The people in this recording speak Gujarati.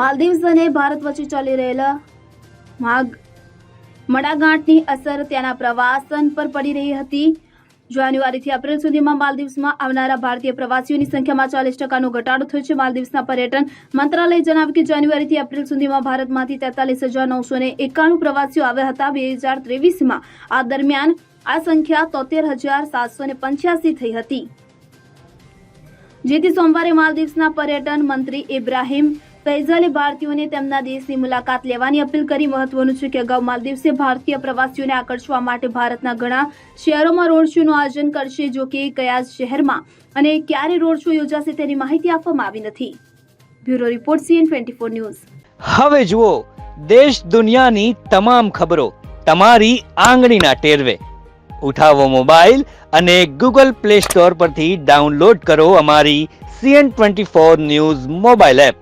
માલદીવ્સ અને ભારત વચ્ચે ચાલી રહેલા માગ મડાગાંઠની અસર ત્યાંના પ્રવાસન પર પડી રહી હતી. જાન્યુઆરીથી એપ્રિલ સુધીમાં માલદીવ્સમાં આવનારા ભારતીય પ્રવાસીઓની સંખ્યામાં ચાલીસ ટકાનો ઘટાડો થયો છે. માલદીવ્સના પર્યટન મંત્રાલયે જણાવ્યું કે જાન્યુઆરીથી એપ્રિલ સુધીમાં ભારતમાંથી તેતાલીસ હજાર નવસો ને એકાણું પ્રવાસીઓ આવ્યા હતા. બે હજાર ત્રેવીસમાં આ દરમિયાન આ સંખ્યા તોતેર હજાર સાતસો ને પંચ્યાસી થઈ હતી. જેથી સોમવારે માલદીવ્સના પર્યટન મંત્રી ઇબ્રાહિમ ફૈઝલે ભારતીયોને તેમના દેશની મુલાકાત લેવાની અપીલ કરી. મહત્વનું છે કે અગાઉ માલદીવ્સે ભારતીય પ્રવાસીઓને આકર્ષવા માટે ભારતના ઘણા શહેરોમાં રોડ શોનું આયોજન કરશે, જો કે કયા શહેરમાં અને ક્યારે રોડ શો યોજાશે તેની માહિતી આપવામાં આવી નથી. Bureau report CN twenty four news. હવે જુઓ, દેશ દુનિયાની તમામ ખબરો તમારી આંગળીના ટેરવે. ઉઠાવો મોબાઈલ અને ગૂગલ પ્લે સ્ટોર પરથી ડાઉનલોડ કરો અમારી CN twenty four news mobile app.